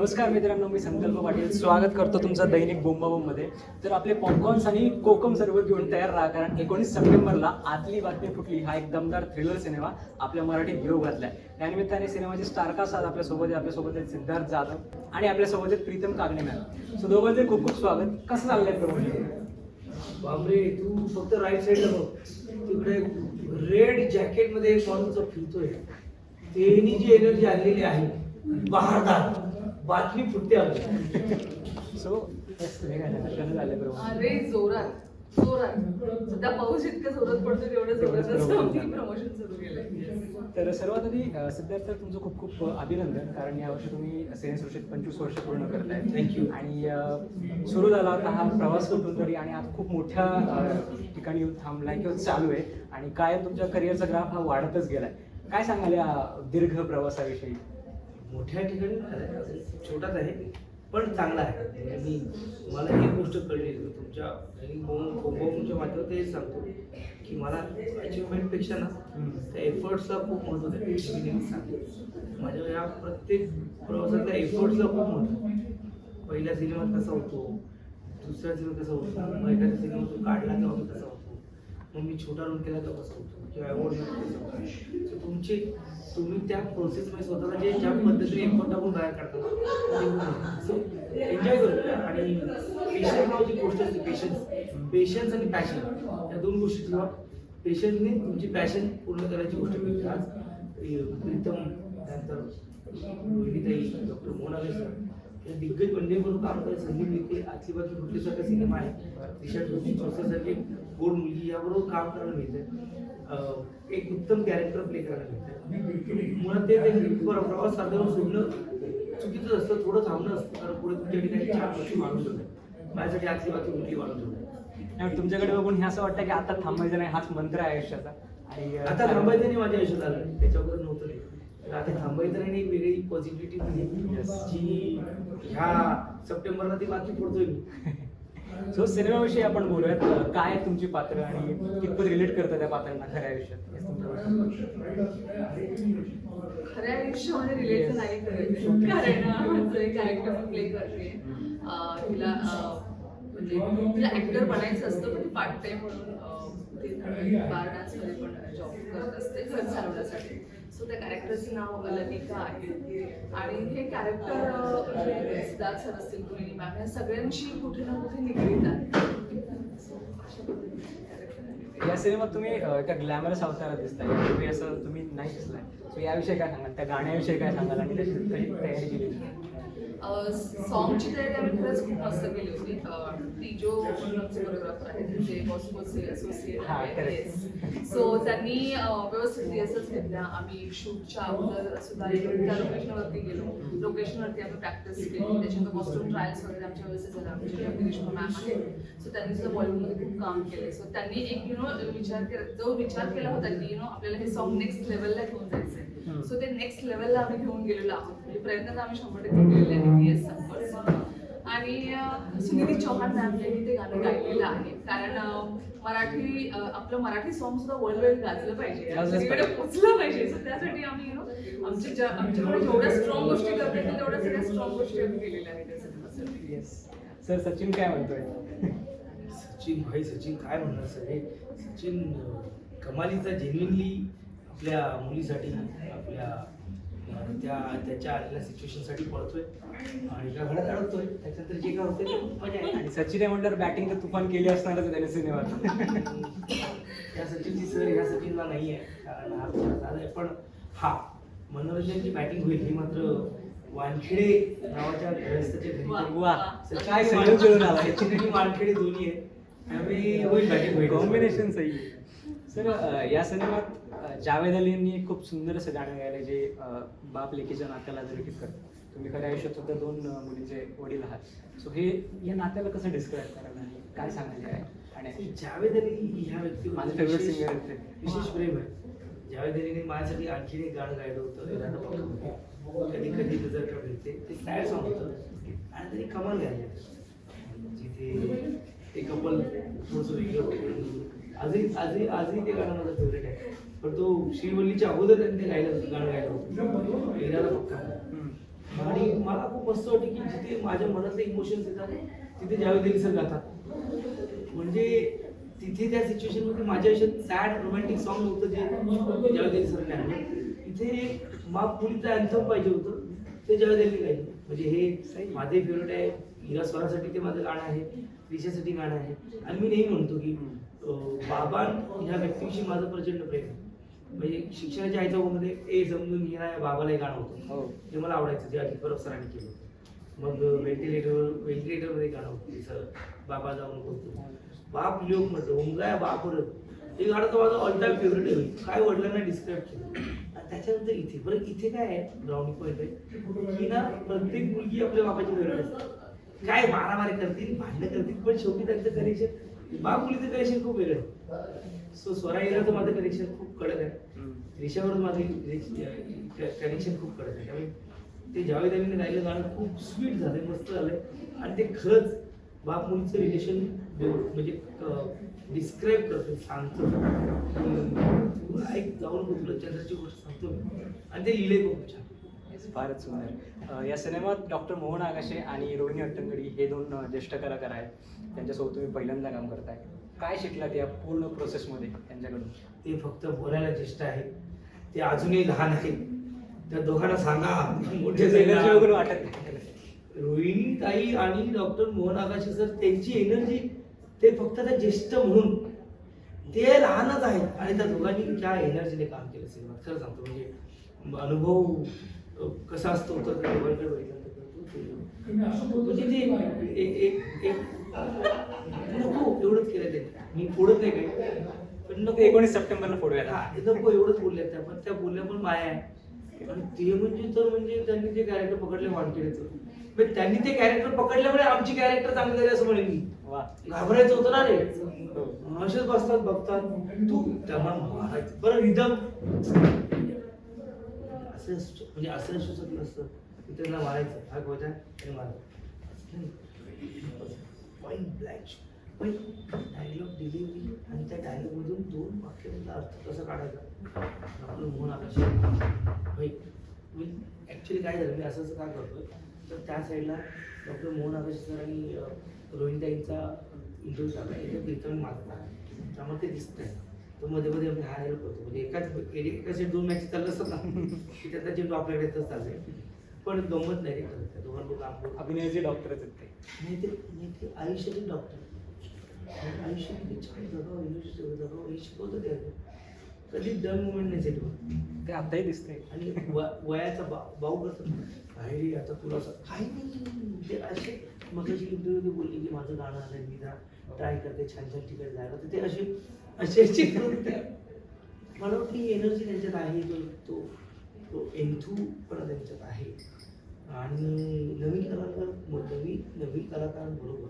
नमस्कार मित्रांनो मी संकल्प पाटील. स्वागत करतो तुमचं दैनिक बोंबाबोंबमध्ये. तर आपले पॉपकॉर्न्स आणि कोकम सर्व घेऊन तयार राहा कारण एकोणीस सप्टेंबरला आतली बातमी फुटली. हा एक दमदार थ्रिलर सिनेमा आपल्या मराठीत घातला घातलाय त्यानिमित्ताने सिनेमाचे स्टारकास्ट आज आपल्यासोबत आहे. आपल्यासोबत आहेत सिद्धार्थ जाधव आणि आपल्यासोबत आहेत प्रीतम कागणे मॅम सो दोघांचे खूप खूप स्वागत. कसं चाललंय प्रभू? बापरे तू फक्त राईट साईडला बघ. तिकडे रेड जॅकेटमध्ये एक माणूस फिरतोय त्यांनी जी एनर्जी आणलेली आहे बहारदार बातमी फुटते अरे जोरात जोरात. सध्या पाऊस इतकं जोरात पडतो तेवढं जोरात असं आम्ही प्रमोशन सुरू केलंय. तर सर्वात आधी सिद्धार्थ तुमचं खूप खूप अभिनंदन कारण यावर्षी तुम्ही सेनेसृष्टीत पंचवीस वर्ष पूर्ण करताय. You. आणि सुरू झाला होता हा प्रवास कुठून तरी आणि आता खूप मोठ्या ठिकाणी येऊन थांबलाय किंवा चालू आहे. आणि कायम तुमच्या करिअरचा ग्राफ हा वाढतच गेलाय. काय सांगाल या दीर्घ प्रवासाविषयी? मोठ्या ठिकाणी छोटाच आहे पण चांगला आहे. मी मला ही गोष्ट कळली तुमच्या तुमच्या माध्यमात तेच सांगतो की मला अचिव्हमेंटपेक्षा ना त्या एफर्ट्सला खूप महत्त्व आहे. मी सांगतो. माझ्या या प्रत्येक प्रवासातल्या एफर्ट्सला खूप महत्त्व पहिल्या सिनेमात कसा होतो दुसऱ्या सिनेमात कसा होतो मग एखाद्या सिनेमातून काढला तेव्हा कसा होतो? मग मी छोटा रूम केला तर कसा होतो किंवा अवॉर्ड तुमचे तुम्ही त्या प्रोसेसमध्ये स्वतःला जे ज्या पद्धतीने एफर्ट टाकून बाहेर काढता सो एन्जॉय करू. आणि पेशन्स नावाची गोष्ट असते पेशन्स पेशन्स आणि पॅशन या दोन गोष्टी ठेवा. पेशन्सने तुमची पॅशन पूर्ण करायची गोष्ट मिळते. आज प्रीतम त्यानंतर रोहिणीताई डॉक्टर मोहन सर या दिग्गज म्हणून काम करत संधी मिळते आजची बाजू कुठलीसारखा सिनेमा आहे? दिशा प्रोसेस सारखे. गोड मुलगी याबरोबर काम करायला मिळतं अं, एक उत्तम कॅरेक्टर प्ले करायला मिळतं मुळात ते ते प्र- प्रवास साधारण सोडणं चुकीचं असतं थोडं थांबणं असतं कारण पुढे तुमच्या ठिकाणी चार गोष्टी वाढून जातात माझ्यासाठी वाढून जातात आणि तुमच्याकडे बघून हे असं वाटतं की आता थांबायचं नाही हाच मंत्र आहे आयुष्याचा. आणि आता थांबायचं नाही माझ्या आयुष्यात आलं. त्याच्यावर नव्हतं नाही तर आता थांबायचं नाही वेगळी पॉझिटिव्हिटी म्हणजे. जी ह्या सप्टेंबरला ती बातमी पडतोय मी. सो सिनेमाविषयी आपण बोलूयात. काय तुमची पात्र आणि कितपत रिलेट करतं त्या पात्रांना खऱ्या आयुष्यात? खऱ्या आयुष्यामध्ये रिलेट नाही करत. कारण कॅरेक्टर प्ले करते. तिला म्हणजे तिला ऍक्टर बनायचं असतं पण पार्ट टाइम म्हणून अं, ती बार डान्समध्ये पण जॉब करत असते घर चालवण्यासाठी. सो त्या कॅरेक्टरचं नाव लतिका आहे आणि हे कॅरेक्टर सिद्धार्थ सर असतील कुणी मॅम या सगळ्यांशी कुठे ना कुठे निगडीत आहे. या सिनेमात तुम्ही एका ग्लॅमरस अवतारात दिसताय. तुम्ही असं तुम्ही नाही दिसलाय. सो याविषयी काय सांगाल? त्या गाण्याविषयी काय सांगाल? आणि त्याची तयारी केली. सॉन्गची तयारी आम्ही खरंच खूप मस्त केली होती. टिजो कोरिओग्राफर आहे बॉसकोचे असोसिएट आहे. सो त्यांनी व्यवस्थित रिहर्सल्स घेतल्या. आम्ही शूटच्या अगोदर सुद्धा त्या लोकेशनवरती गेलो. लोकेशनवरती आम्ही प्रॅक्टिस केली. त्याच्यानंतर कॉस्ट्युम ट्रायल्स वगैरे आमच्या व्यवस्थित झाल्या. आमच्या मॅम आहेत सो त्यांनी सुद्धा बॉलिवूडमध्ये खूप काम केले सो त्यांनी एक यु नो विचार केला जो विचार केला होता की यु नो आपल्याला हे सॉन्ग नेक्स्ट लेवलला घेऊन जायचंय. सो ते नेक्स्ट लेवलला आम्ही घेऊन गेलेलो आहोत. म्हणजे प्रयत्न तर आम्ही शंभर टक्के केलेले आहेत येस आणि सुनिधी चौहान मॅम यांनी ते गाणं गायलेलं आहे. कारण मराठी आपलं मराठी सॉन्ग सुद्धा वर्ल्ड वाईड गाजलं पाहिजे. पोचलं पाहिजे. सो त्यासाठी आम्ही यु नो आमच्या आमच्याकडे जेवढ्या स्ट्रॉंग गोष्टी करता येतील तेवढ्या सगळ्या स्ट्रॉंग गोष्टी आम्ही केलेल्या आहेत सर सचिन काय म्हणतोय? सचिन भाई सचिन काय म्हणणार सगळे? सचिन अं, कमालीचा जेन्युनली आपल्या मुलीसाठी आपल्या त्या त्याच्या आलेल्या सिच्युएशनसाठी पळतोय. आणि एका घरात अडकतोय. त्याच्यानंतर जे काय होतं ते मजा आहे आणि सचिन आहे म्हटल्यावर बॅटिंग तर तुफान केली असणारच आहे त्याने सिनेमात. त्या सचिनची सर ह्या सचिनला नाही आहे. कारण हा थोडा पण हा मनोरंजनची बॅटिंग होईल ही मात्र वानखेडे नावाच्या घरी सचिन काय संयोग आला आणि वानखेडे दोन्ही आहे त्यामुळे होईल बॅटिंग होईल. कॉम्बिनेशन सही सर या सिनेमात जावेद अली यांनी एक खूप सुंदर असं गाणं गायलं जे बाप लेकीच्या नात्याला अधोरेखित करतं. तुम्ही खऱ्या आयुष्यात सुद्धा दोन मुलींचे वडील आहात. सो हे या नात्याला कसं डिस्क्राईब आणि काय सांगाल या गाण्याविषयी? जावेद अली ह्या व्यक्तीवर माझे singer आहेत ते. विशेष प्रेम आहे. जावेद अलीने माझ्यासाठी आणखीन एक गाणं गायलं होतं. कधी कधी नजर का भेटते ते सॅड सॉन्ग होतं. आणि त्यांनी कमाल गायलं जिथे ते कपल थोडंसं वेगळं होतं. आजही आजही आजही ते गाणं फेवरेट आहे पण तो श्रीवल्लीच्या अगोदर त्यांनी गायलं गाणं गायलं होतं. राधा पक्का. आणि मला खूप मस्त वाटतं की जिथे माझ्या मनातले इमोशन्स येतात तिथे जावेद अली सर गातात. म्हणजे तिथे त्या सिच्युएशनमध्ये माझ्या आयुष्यात सॅड रोमॅन्टिक सॉन्ग होतं जे जावेद अली सर आणलं तिथे माप मुलीचं अँथम पाहिजे होतं ते अली गायलं. म्हणजे हे माझे फेवरेट आहे हिरा स्वरासाठी ते माझं गाणं आहे दिशेसाठी गाणं आहे. आणि मी नेहमी म्हणतो की बाबा ह्या व्यक्तीविषयी माझं प्रचंड प्रेम आहे. म्हणजे शिक्षणाच्या आईच्या मध्ये ए समजून हिरा या बाबाला हे गाणं होतं. हो. जे मला आवडायचं जे अजित परब सरांनी केलं. मग व्हेंटिलेटर व्हेंटिलेटरमध्ये गाणं होतं सर बाबा जाऊन बोलतो बाप लोक म्हटलं उमगाय बाप हे गाणं तर माझं ऑल टाइम फेवरेट आहे. काय वडिलांना डिस्क्राईब केलं. आणि त्याच्यानंतर इथे बरं इथे काय आहे? ग्राउंड पॉईंट आहे. की ना प्रत्येक मुलगी आपल्या बापाची फेवरेट असते. काय मारामारी करतील भांडणं करतील पण शेवटी त्यांचं कनेक्शन बाप मुलीचं कनेक्शन खूप वेगळं आहे. सो स्वरा तर माझं कनेक्शन खूप कडक आहे. हम्म. रिशावर माझं कनेक्शन खूप कडक आहे. त्यामुळे ते जावेद अमीने गायलं गाणं खूप स्वीट झालंय मस्त झालंय. आणि ते खरंच बाप मुलीचं रिलेशन म्हणजे डिस्क्राईब करतो सांगतो ऐक जाऊन बघ, तुला चंद्राची गोष्ट सांगतो आणि ते लिहिले खूप छान. फारच सुंदर अं, या सिनेमात डॉक्टर मोहन आगाशे आणि रोहिणी अट्टंगडी हे दोन अं, ज्येष्ठ कलाकार आहेत. त्यांच्यासोबत तुम्ही पहिल्यांदा काम करताय. काय शिकलात या पूर्ण प्रोसेसमध्ये त्यांच्याकडून? ते फक्त बोलायला चेष्टा आहे ते अजूनही लहान आहे त्या दोघांना सांगा. मोठे. वगैरे वाटत रोहिणी ताई आणि डॉक्टर मोहन आगाशे सर त्यांची एनर्जी ते फक्त त्या ज्येष्ठ म्हणून ते लहानच आहेत. आणि त्या दोघांनी ज्या एनर्जीने काम केलं सिनेमात. खरं सांगतो म्हणजे अनुभव कसा असतो तर त्या दोघांकडे. म्हणजे ते एक एक एक नको एवढंच केलं ते मी फोडत नाही काही. पण नको. एकोणीस सप्टेंबरला फोडूया हा, नको एवढंच बोलल्या त्या. पण त्या बोलल्या पण माया आहे. आणि ते म्हणजे तर म्हणजे त्यांनी जे कॅरेक्टर पकडले वानखेडेचं पण त्यांनी ते कॅरेक्टर पकडल्यामुळे आमची कॅरेक्टर चांगली झाली असं म्हणेन मी. घाबरायचं होतं ना रे. हो. असेच बसतात बघतात. तू त्यांना मारायचं. बरं रिदम असं म्हणजे असं शकत नसतं. की त्यांना मारायचं. हा गोजा आणि मारायचं पॉईंट ब्लॅक पण डायलॉग डिलिव्हरी आणि त्या डायलॉग मधून दोन वाक्यामधला अर्थ कसा काढायचा? आपलं मोहन आकाश. काय झालं मी असं असं का करतोय? तर त्या साईडला डॉक्टर मोहन आकाश सर आणि अं, रोहिणताईंचा इंटरव्ह्यू झाला याच्या प्रीतम माझा त्यामुळे ते दिसतंय. तर मध्ये मध्ये आम्ही हा हेल्प करतो म्हणजे एकाच एका सेट दोन मॅच चाललं असतात ना की त्याचा चेंडू आपल्याकडे येतच चाललंय. पण गंमत नाही रे खरं दोघांकडून अभिनयाचे डॉक्टरच आहेत ते. नाही ते नाही ते आयुष्यातील डॉक्टर आयुष्य किती छान जगावं आयुष्य जगावं हे शिकवतं ते. कधी डन मुवमेंट नाही सेटवर ते आताही दिसते आणि वयाचा भाऊ कसं रे आता तुला असं काही नाही. ते असे मग अशी इंटरव्ह्यू बोलली की माझं गाणं आलं मी जरा ट्राय करते छान छान ठिकाणी जायला. तर ते असे असे मला वाटतं ही एनर्जी त्यांच्यात आहे तो तो तो एन्थूपणा त्यांच्यात आहे. आणि नवीन कलाकार नवीन नवीन कलाकारांबरोबर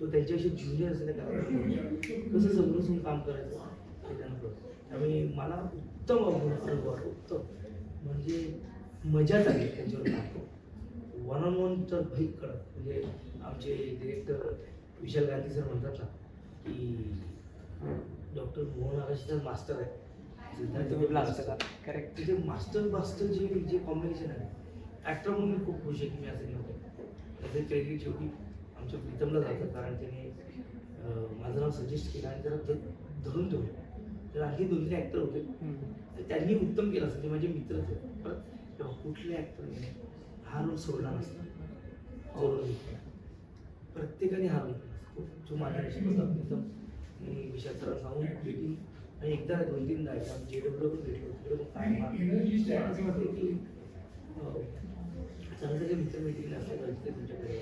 तो त्यांच्याशी ज्युनियर असलेल्या कलाकारांबरोबर कसं समजून काम करायचं ते त्यांना कळतं. त्यामुळे मला उत्तम अनुभव उत्तम. म्हणजे मजाच आली त्यांच्यावर काम वन ऑन वन तर भाई कडक. म्हणजे आमचे डिरेक्टर विशाल गांधी सर म्हणतात ना की doctor Mohan Akash sir master आहे करेक्ट तिथे मास्टर मास्टर जे जे कॉम्बिनेशन आहे ॲक्टर म्हणून मी खूप खुश आहे की मी असं नव्हतं त्याचे क्रेडिट शेवटी आमच्या प्रीतमला जातं कारण त्याने माझं नाव सजेस्ट केलं आणि ध- धरून ठेवलं. तर आणखी दोन तीन ॲक्टर होते तर त्यांनी उत्तम केलं असं ते माझे मित्रच आहेत. परत तेव्हा कुठल्या ॲक्टरने हा रोल सोडला नसता. जो. प्रत्येकाने हा रोल जो माझ्या होता प्रीतम मी विशाल सरांना सांगून भेटी आणि एकदा दोन तीनदा एकदा जे डब्ल्यू पण भेटलो तिकडे पण काय असं वाटतं की चांगले जे मित्र मैत्रिणी असतात गरजेचं तुमच्याकडे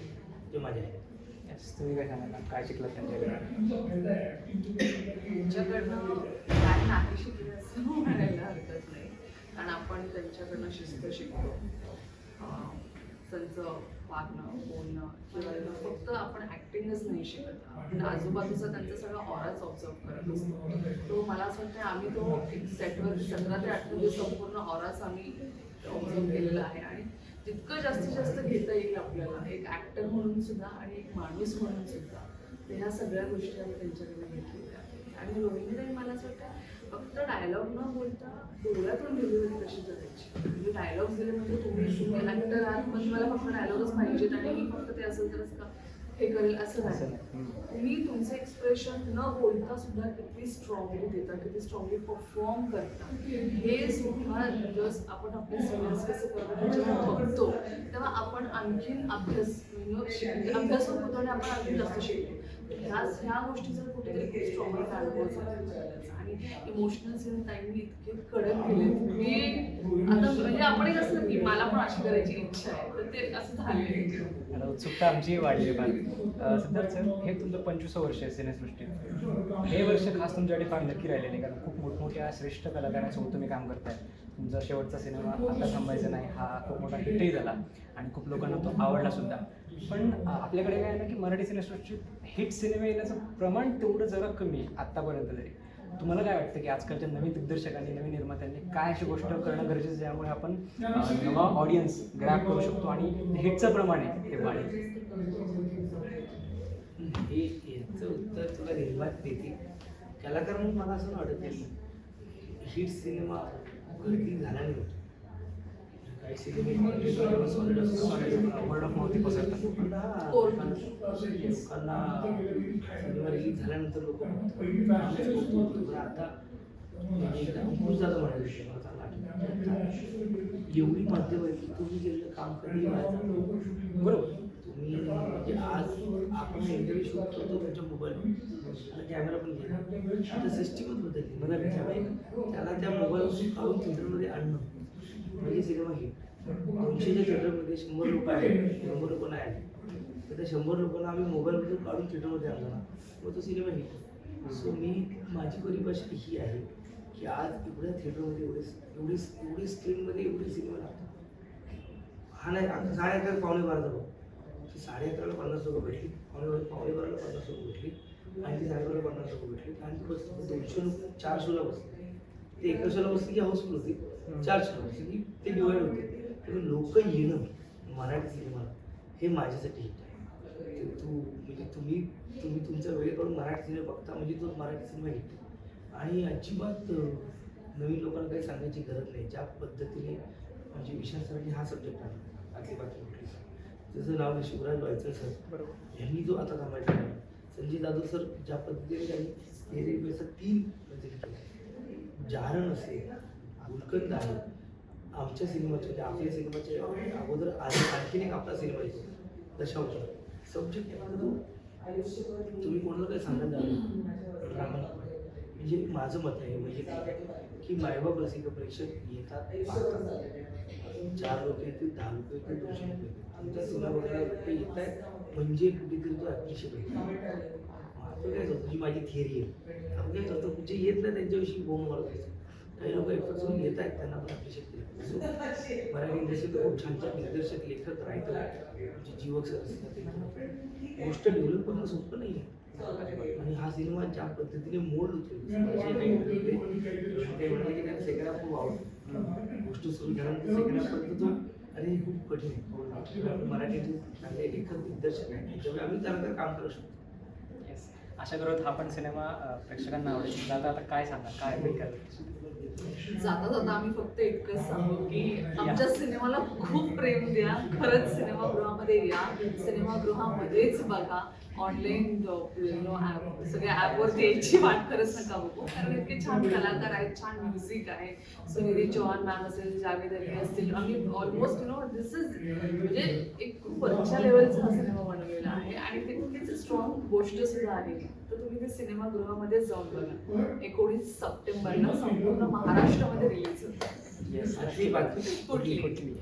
ते माझे आहे Yes, तुम्ही काय सांगाल काय शिकलात त्यांच्याकडे? त्यांच्याकडनं नाही शिकले असं म्हणायला हरकत नाही. कारण आपण त्यांच्याकडनं शिस्त शिकतो. अं, त्यांचं वागणं बोलणं किंवा फक्त आपण ऍक्टिंगच नाही शिकत. आपण आजूबाजूचा त्यांचा सगळा ऑराच ऑब्झर्व करत असतो. तो मला असं वाटतं आम्ही तो एक सेटवर सतरा ते आठ दिवस संपूर्ण ऑराच आम्ही ऑब्झर्व केलेला आहे. आणि जितकं जास्तीत जास्त घेता येईल आपल्याला एक ऍक्टर म्हणून सुद्धा आणि एक माणूस म्हणून सुद्धा ह्या सगळ्या गोष्टी आम्ही त्यांच्याकडे घेतलेल्या आहेत. आणि रोहिणीताई मला असं वाटतं फक्त डायलॉग न बोलता डोळ्यातून डिलिव्हरी कशी करायची म्हणजे डायलॉग दिले म्हणजे तुम्ही ऍक्टर आहात पण तुम्हाला फक्त डायलॉगच पाहिजेत आणि मी फक्त ते असेल तरच का हे करेल असं नाही. तुम्ही तुमचं एक्सप्रेशन न बोलता सुद्धा किती स्ट्रॉंगली देता किती स्ट्रॉंगली परफॉर्म करता हे सुद्धा जस्ट आपण आपले सिनियर्स कसं करतो जेव्हा बघतो. तेव्हा आपण आणखीन अभ्यास अभ्यास होतो आणि आपण आणखीन जास्त शिकतो. ह्याच ह्या गोष्टी जर कुठेतरी खूप स्ट्रॉंगली दाखवायचं आणि इमोशनल सीन ताईंनी इतके कडक केलेत मी आता म्हणजे आपण असलं की मला पण अशी करायची इच्छा आहे तर ते असं झाले उत्सुकता आमची वाढली फार. सिद्धार्थ सर हे तुमचं पंचवीस वर्ष आहे सिनेसृष्टीत हे वर्ष खास तुमच्यासाठी फार नक्की राहिलेले आहे, कारण खूप मोठमोठ्या श्रेष्ठ कलाकारांसोबत तुम्ही काम करताय. तुमचा शेवटचा सिनेमा आता थांबायचा नाही हा खूप मोठा हिटही झाला आणि खूप लोकांना तो आवडला सुद्धा. पण आपल्याकडे काय आहे ना की मराठी सिनेसृष्टीत हिट सिनेमे येण्याचं प्रमाण तेवढं जरा कमी आहे आत्तापर्यंत तरी. तुम्हाला काय वाटतं की आजकालच्या नवीन दिग्दर्शकांनी नवीन निर्मात्यांनी काय अशी गोष्ट करणं गरजेचं आहे ज्यामुळे आपण नवा ऑडियन्स ग्रॅप करू शकतो आणि हिटचं प्रमाण आहे ते वाढेल? हे याचं उत्तर तुला निर्मात देते कलाकार म्हणून मला असं वाटत नाही. हिट सिनेमा गर्दी झाला नाही. काही सिनेमे सॉलिड असतो वर्ड ऑफ माउथ पसरतात. लोकांना Cold. लोकांना सिनेमा रिलीज झाल्यानंतर लोक पण आता म्हणजे एकदा अंकुश दादा म्हणाले मला चांगला आठवतं. एवढी माध्यमांची तुम्ही केलेलं काम कधी व्हायचं बरोबर. मी म्हणजे आज आपण इंटरव्ह्यू शूट करतो तुमच्या मोबाईलवर आणि कॅमेरा पण घेतला आता सिस्टीमच बदलली. मला त्यामुळे त्याला त्या मोबाईल काढून थिएटरमध्ये आणणं. म्हणजे सिनेमा हिट दोनशेच्या थिएटरमध्ये शंभर लोक आहेत. शंभर लोक नाही आले तर त्या शंभर लोकांना आम्ही मोबाईलमधून काढून थिएटरमध्ये आणला ना मग तो सिनेमा हिट सो मी माझी परिभाषा ही आहे की आज एवढ्या थिएटरमध्ये एवढे एवढी एवढी स्क्रीनमध्ये एवढे सिनेमा लागतात. हा नाही साडे अकरा पावणे बारा जाऊ साडे अकराला पन्नास लोक भेटली पावणे पावणे बाराला पन्नास लोक भेटली आणि ती साडे बाराला पन्नास लोक भेटली आणि ती बस दोनशे लोक चार शोला बसले. ते एका शोला बसली की हाऊसफुल होती. चार शोला बसली की ते डिवाइड होते. पण लोक येणं मराठी सिनेमाला हे माझ्यासाठी हिट आहे. ते म्हणजे तुम्ही तुम्ही तुमचा वेळ काढून मराठी सिनेमा बघता म्हणजे तो मराठी सिनेमा हिट आणि अजिबात नवीन लोकांना काही सांगायची गरज नाही. ज्या पद्धतीने म्हणजे विशालसरांनी हा सब्जेक्ट आणला. कुठली जसं नाव आहे शिवराज वायचळ सर. यांनी जो आता थांबायचा संजय जाधव सर ज्या पद्धतीने त्यांनी पैसा तीन केला जारण असेल गुलकंद आहे. आमच्या सिनेमाचे म्हणजे आपल्या सिनेमाचे अगोदर आणखीन एक आपला सिनेमा येतो दशावतार. सब्जेक्ट तो. तुम्ही कोणाला काही सांगत जाणार रामायण म्हणजे माझं मत आहे म्हणजे की मायबाप रसिक प्रेक्षक येतात. चार लोक येतील दहा लोक येतील दोनशे लोक येतील. आमच्या सिनेमा बघायला लोक येत आहेत म्हणजे कुठेतरी तो अतिशय आपण काय करतो जी माझी थिअरी आहे. आपण काय करतो? जे येत नाही त्यांच्याविषयी बोंब मारत काही लोक एफर्ट करून येत आहेत त्यांना आपण अप्रिशिएट मराठी इंडस्ट्रीत खूप छान छान दिग्दर्शक लेखक रायटर म्हणजे जीवक सर असतात. गोष्ट डेव्हलप करणं सोपं नाही आहे आणि हा सिनेमा ज्या पद्धतीने मोल्ड होतो सेकंड हाफ खूप आवडतो. गोष्ट सुरू झाल्यानंतर सेकंड हाफ अरे हे खूप कठीण आहे. मराठीचे चांगले लेखक दिग्दर्शक आहे त्याच्यामुळे आम्ही त्यानंतर काम करू शकतो. आशा करत हा पण सिनेमा प्रेक्षकांना आवडेल. जाता आता काय सांगा काय जाता जाता आम्ही फक्त इतकंच सांगू की आमच्या सिनेमाला खूप प्रेम द्या. खरंच सिनेमागृहामध्ये या. सिनेमागृहामध्येच बघा. ऑनलाईन सगळ्या ॲपवरती यायची वाट करत नका बघू. कारण इतके छान कलाकार आहेत छान म्युझिक आहे. सुनिधी चौहान मॅम असेल जावेद अली असतील. आम्ही almost you know this is म्हणजे एक खूप वरच्या लेवलचा हा सिनेमा बनवलेला आहे. आणि तितकीच स्ट्रॉंग गोष्ट सुद्धा आहे तर तुम्ही ते सिनेमागृहामध्येच जाऊन बघा. एकोणीस सप्टेंबरला संपूर्ण महाराष्ट्रामध्ये रिलीज होतं. कुठली? कुठली?